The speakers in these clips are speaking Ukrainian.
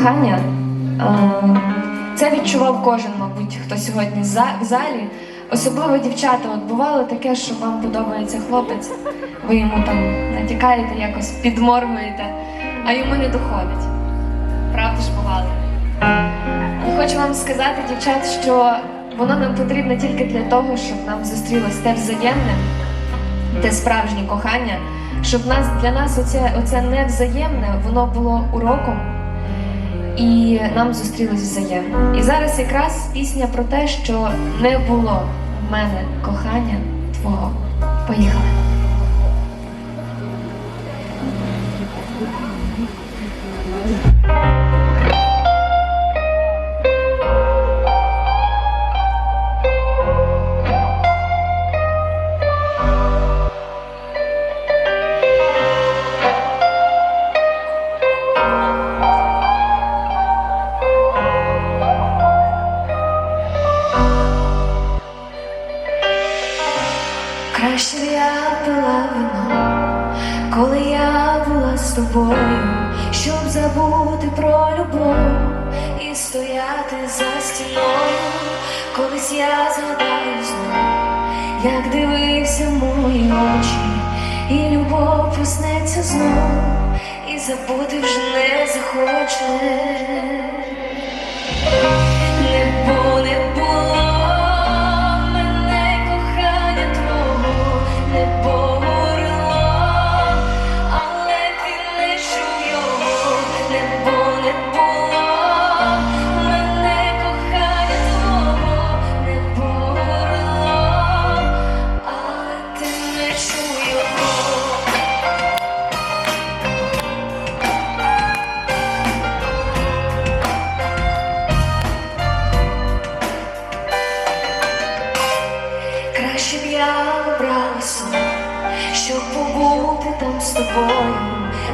Кохання е, це відчував кожен, мабуть, хто сьогодні в залі. Особливо дівчата, от бувало таке, що вам подобається хлопець, ви йому там натякаєте, якось підморгуєте, а йому не доходить. Правда ж бувало? І хочу вам сказати, дівчат, що воно нам потрібно тільки для того, щоб нам зустрілось те взаємне, те справжнє кохання, щоб нас для нас оце, оце невзаємне, воно було уроком і нам зустрілись взаємно. І зараз якраз пісня про те, що не було в мене кохання твого. Поїхали. Краще б я пила вино, коли я була з тобою, щоб забути про любов і стояти за стіною, колись я згадаю знов, як дивився мої очі, і любов проснеться знов, і забути вже не захоче. Щоб побути там з тобою.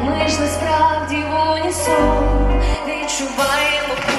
Ми ж насправді в унісон відчуваємо.